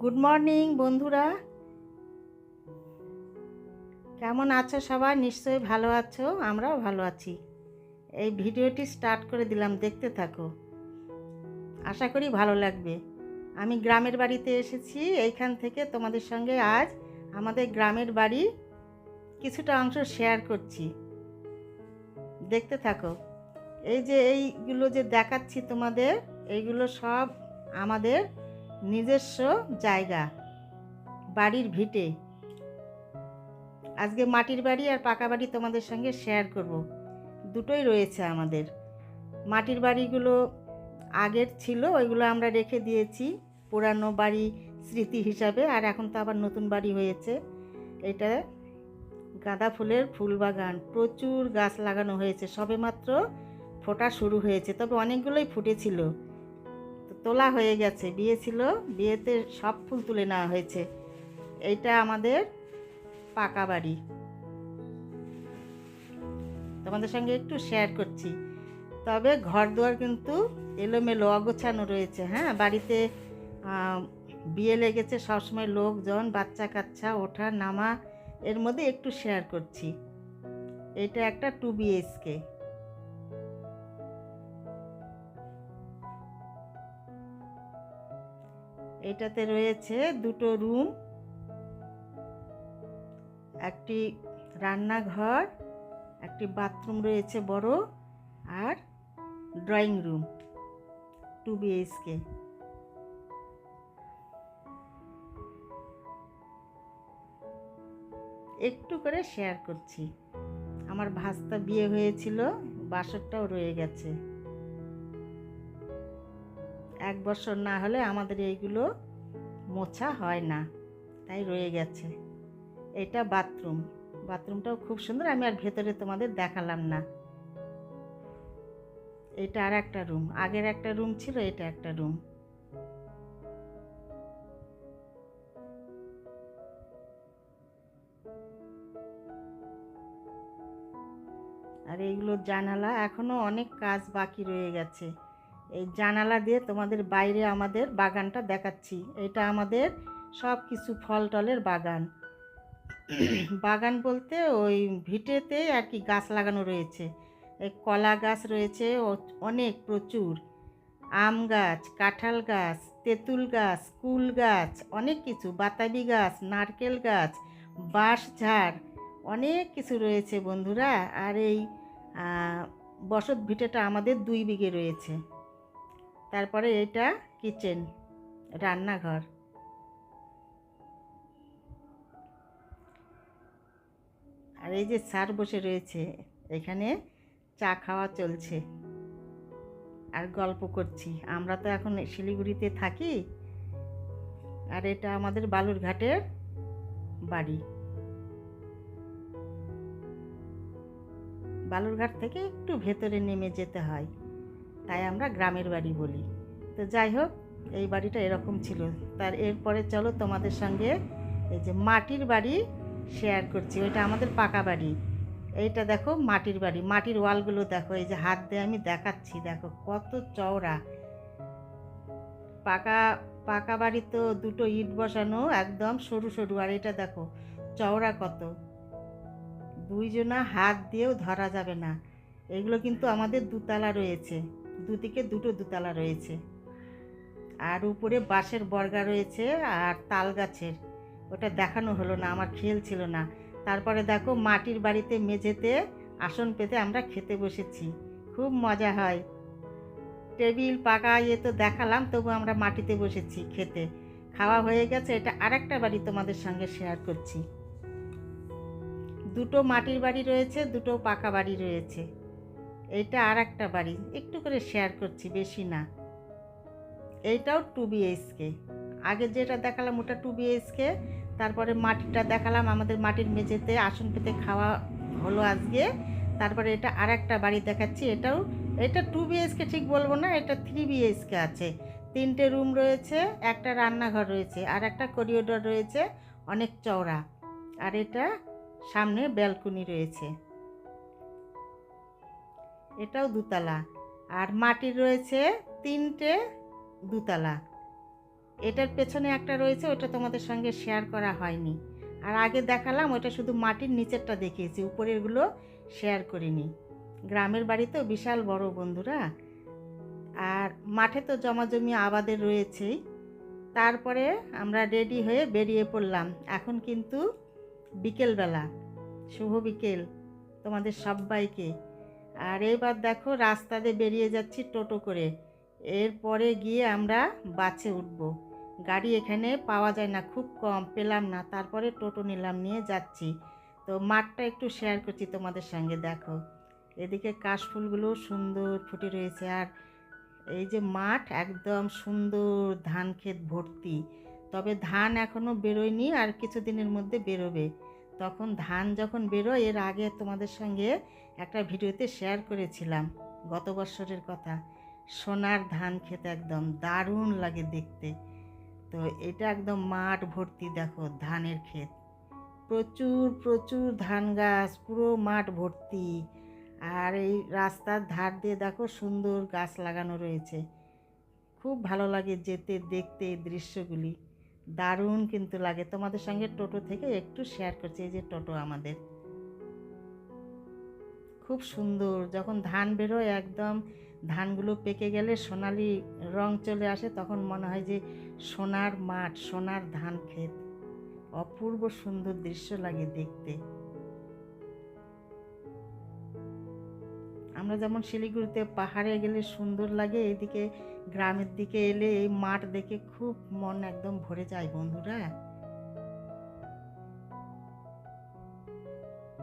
Good morning বন্ধুরা। কেমন আছো সবাই? নিশ্চয়ই ভালো আছো, আমরাও ভালো আছি। এই ভিডিওটি স্টার্ট করে দিলাম, দেখতে থাকো। আশা করি ভালো লাগবে। আমি গ্রামের বাড়িতে এসেছি, এইখান থেকে তোমাদের সঙ্গে আজ আমাদের গ্রামের বাড়ি কিছুটা অংশ শেয়ার করছি। দেখতে থাকো। এই যে এইগুলো যে দেখাচ্ছি তোমাদের, এইগুলো সব আমাদের নিজস্ব জায়গা, বাড়ির ভিটে। আজকে মাটির বাড়ি আর পাকা বাড়ি তোমাদের সঙ্গে শেয়ার করব। দুটোই রয়েছে আমাদের। মাটির বাড়িগুলো আগের ছিল, ওইগুলো আমরা রেখে দিয়েছি। পুরানো বাড়ি স্মৃতি হিসাবে, আর এখন তো আবার নতুন বাড়ি হয়েছে। এটা গাঁদা ফুলের ফুল বাগান। প্রচুর গাছ লাগানো হয়েছে, সবেমাত্র ফোটা শুরু হয়েছে, তবে অনেকগুলোই ফুটেছিল। তোলা হয়ে গেছে। বিয়ে ছিল, বিয়েতে সব ফুল তুলে নেওয়া হয়েছে। এইটা আমাদের পাকা বাড়ি। তোমাদের সঙ্গে একটু শেয়ার করছি। তবে ঘর দুয়ার কিন্তু এলোমেলো, অগোছানো রয়েছে হ্যাঁ? বাড়িতে বিয়ে লেগেছে সবসময় লোকজন, বাচ্চা কাচ্চা, ওঠা, নামা, এর মধ্যে একটু শেয়ার করছি। এটা একটা টু বিএসকে এটাতে রয়েছে দুটো রুম, একটি রান্নাঘর, একটি বাথরুম রয়েছে বড়, আর ড্রয়িং রুম, টু বিএইচকে একটু করে শেয়ার করছি। আমার ভাস্তা বিয়ে হয়েছিল, বাসরটাও রয়ে গেছে। এক বছর না হলে আমাদের এইগুলো মোছা হয় না। তাই রয়ে গেছে। এটা বাথরুম। বাথরুমটাও খুব সুন্দর, আমি আর ভেতরে তোমাদের দেখালাম না। এটা আর একটা রুম। আগের একটা রুম ছিল, এটা একটা রুম। আর এইগুলো জানালা, এখনও অনেক কাজ বাকি রয়ে গেছে। এই জানালা দিয়ে তোমাদের বাইরে আমাদের বাগানটা দেখাচ্ছি। এটা আমাদের সব কিছু ফল টলের বাগান। বাগান বলতে ওই ভিটেতে আর কি গাছ লাগানো রয়েছে। এই কলা গাছ রয়েছে অনেক প্রচুর। আম গাছ, কাঁঠাল গাছ, তেঁতুল গাছ, কুল গাছ, অনেক কিছু। বাতাবি গাছ, নারকেল গাছ, বাঁশ ঝাড়, অনেক কিছু রয়েছে বন্ধুরা। আর এই বসত ভিটেটা আমাদের দুই বিঘে রয়েছে। তারপরে এটা কিচেন রান্নাঘর। আর এই যে স্যার বসে রয়েছে, এখানে চা খাওয়া চলছে। আর গল্প করছি। আমরা তো এখন শিলিগুড়িতে থাকি। আর এটা আমাদের বালুরঘাটের বাড়ি। বালুরঘাট থেকে একটু ভেতরে নেমে যেতে হয়। তাই আমরা গ্রামের বাড়ি বলি। তো যাই হোক, এই বাড়িটা এরকম ছিল। তার এরপরে চলো তোমাদের সঙ্গে এই যে মাটির বাড়ি শেয়ার করছি। ওইটা আমাদের পাকা বাড়ি। এইটা দেখো মাটির বাড়ি। মাটির ওয়ালগুলো দেখো, এই যে হাত দিয়ে আমি দেখাচ্ছি। দেখো কত চওড়া। পাকা পাকা বাড়ি তো দুটো ইট বসানো, একদম সরু সরু। আর এটা দেখো চওড়া কত। দুইজনা হাত দিয়েও ধরা যাবে না। এগুলো কিন্তু আমাদের দুতলা রয়েছে। দুদিকে দুটো দুতলা রয়েছে। আর উপরে বাঁশের বর্গা রয়েছে আর তাল গাছের। ওটা দেখানো হলো না, আমার খেয়াল ছিল না। তারপরে দেখো, মাটির বাড়িতে মেঝেতে আসন পেতে আমরা খেতে বসেছি। খুব মজা হয়। টেবিল, পাকা ইয়ে তো দেখালাম, তবু আমরা মাটিতে বসেছি খেতে। খাওয়া হয়ে গেছে, এটা আরেকটা বাড়ি তোমাদের সঙ্গে শেয়ার করছি। দুটো মাটির বাড়ি রয়েছে, দুটো পাকা বাড়ি রয়েছে। এইটা আর একটা বাড়ি। একটু করে শেয়ার করছি, বেশি না। এইটাও টু বিএইচকে আগে যেটা দেখালাম ওটা টু বিএইচকে তারপরে মাটিটা দেখালাম আমাদের মাটির মেঝেতে, আসন পেতে খাওয়া হলো আজকে। তারপরে এটা আর একটা বাড়ি দেখাচ্ছি, এটাও, এটা টু বিএইচকে ঠিক বলব না, এটা থ্রি বিএইচকে আছে। তিনটে রুম রয়েছে, একটা রান্নাঘর রয়েছে, আর একটা করিডোর রয়েছে, অনেক চওড়া। আর এটা সামনে ব্যালকনি রয়েছে। এটাও দুতলা। আর মাটির রয়েছে তিনটে দুতলা। এটার পেছনে একটা রয়েছে, ওটা তোমাদের সঙ্গে শেয়ার করা হয়নি। আর আগে দেখালাম, ওটা শুধু মাটির নিচেরটা দেখিয়েছি, উপরেরগুলো শেয়ার করিনি। গ্রামের বাড়ি তো বিশাল বড় বন্ধুরা। আর মাঠে তো জমাজমি আবাদের রয়েছেই তারপরে আমরা রেডি হয়ে বেরিয়ে পড়লাম। এখন কিন্তু বিকেলবেলা, শুভ বিকেল তোমাদের সবাইকে। আর এবার দেখো রাস্তা দিয়ে বেরিয়ে যাচ্ছি টোটো করে। এরপরে গিয়ে আমরা বাসে উঠব। গাড়ি এখানে পাওয়া যায় না, খুব কম। পেলাম না, তারপরে টোটো নিলাম, নিয়ে যাচ্ছি। তো মাঠটা একটু শেয়ার করছি তোমাদের সঙ্গে, দেখো। এদিকে কাশফুলগুলো সুন্দর ফুটে রয়েছে আর এই যে মাঠ একদম সুন্দর ধান ক্ষেত ভর্তি। তবে ধান এখনও বেরোয়নি আর কিছুদিনের মধ্যে বেরোবে। তখন ধান যখন বেরোয়, এর আগে তোমাদের সঙ্গে একটা ভিডিওতে শেয়ার করেছিলাম, গত বছরের কথা। সোনার ধান খেতে একদম দারুণ লাগে দেখতে। তো এটা একদম মাঠ ভর্তি, দেখো, ধানের ক্ষেত। প্রচুর প্রচুর ধান গাছ, পুরো মাঠ ভর্তি। আর এই রাস্তার ধার দিয়ে দেখো, সুন্দর গাছ লাগানো রয়েছে। খুব ভালো লাগে যেতে, দেখতে এই দৃশ্যগুলি। দারুণ কিন্তু লাগে। তোমাদের সঙ্গে টোটো থেকে একটু শেয়ার করছি এই যে টোটো আমাদের। খুব সুন্দর যখন ধান বেরোয় একদম ধানগুলো পেকে গেলে সোনালি রং চলে আসে তখন মনে হয় যে সোনার মাঠ সোনার ধান ক্ষেত। অপূর্ব সুন্দর দৃশ্য লাগে দেখতে। আমরা যেমন শিলিগুড়িতে পাহাড়ে গেলে সুন্দর লাগে, এদিকে গ্রামের দিকে এলে এই মাঠ দেখে খুব মন একদম ভরে যায় বন্ধুরা।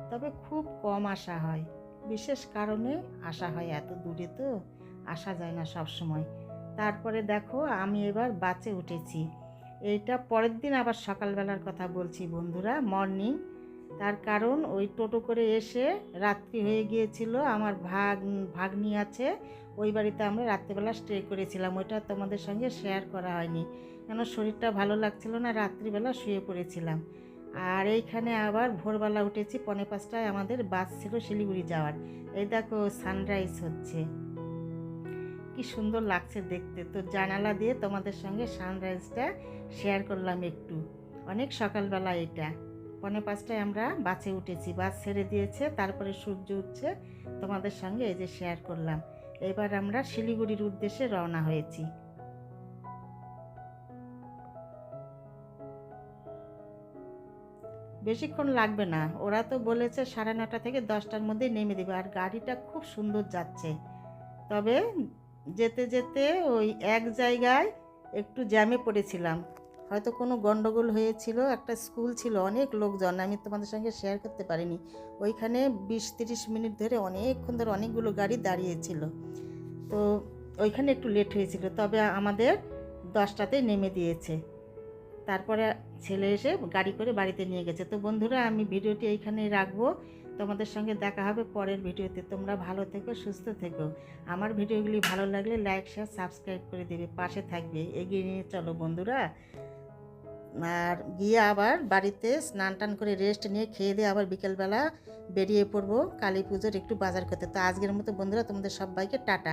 তবে খুব কম আসা হয়, বিশেষ কারণে আসা হয় এত দূরে তো, আসা যায় না সব সময় তারপরে দেখো, আমি এবার বাসে উঠেছি। এইটা পরের দিন আবার সকালবেলার কথা বলছি বন্ধুরা, মর্নিং তার কারণ ওই টোটো করে এসে রাত্রি হয়ে গিয়েছিল, আমার ভাগ ভাগ্নি আছে, ওই বাড়িতে আমরা রাত্রিবেলা স্টে করেছিলাম, ওইটা তোমাদের সঙ্গে শেয়ার করা হয়নি। কেন শরীরটা ভালো লাগছিল না, রাত্রিবেলা শুয়ে পড়েছিলাম। আর এইখানে আবার ভোরবেলা উঠেছি, পনে পাঁচটায় আমাদের বাস ছিল শিলিগুড়ি যাওয়ার। এই দেখো সানরাইজ হচ্ছে। কি সুন্দর লাগছে দেখতে। তো জানালা দিয়ে তোমাদের সঙ্গে সানরাইজটা শেয়ার করলাম একটু। অনেক সকালবেলা এটা। পনে পাঁচটায় আমরা বাসে উঠেছি। বাস ছেড়ে দিয়েছে, তারপরে সূর্য উঠছে। তোমাদের সঙ্গে এই যে শেয়ার করলাম। এবার আমরা শিলিগুড়ির উদ্দেশ্যে রওনা হয়েছি। বেশিক্ষণ লাগবে না। ওরা তো বলেছে সাড়ে নটা থেকে দশটার মধ্যে নেমে দেবে। আর গাড়িটা খুব সুন্দর যাচ্ছে। তবে যেতে যেতে ওই এক জায়গায় একটু জ্যামে পড়েছিলাম। হয়তো কোনো গন্ডগোল হয়েছিল, একটা স্কুল ছিল, অনেক লোকজন, আমি তোমাদের সঙ্গে শেয়ার করতে পারিনি। ওইখানে বিশ তিরিশ মিনিট ধরে অনেকক্ষণ ধরে অনেকগুলো গাড়ি দাঁড়িয়েছিল। তো ওইখানে একটু লেট হয়েছিল, তবে আমাদের দশটাতেই নেমে দিয়েছে। তারপরে ছেলে এসে গাড়ি করে বাড়িতে নিয়ে গেছে। তো বন্ধুরা, আমি ভিডিওটি এইখানেই রাখব। তোমাদের সঙ্গে দেখা হবে পরের ভিডিওতে। তোমরা ভালো থেকো, সুস্থ থেকো। আমার ভিডিওগুলি ভালো লাগলে লাইক শেয়ার সাবস্ক্রাইব করে দেবে। পাশে থাকবে। এগিয়ে নিয়ে চলো বন্ধুরা। আর গিয়ে আবার বাড়িতে স্নান টান করে রেস্ট নিয়ে খেয়ে দিয়ে আবার বিকেলবেলা বেরিয়ে পড়ব কালী পুজোর একটু বাজার করতে। তো আজকের মতো বন্ধুরা, তোমাদের সবাইকে টাটা।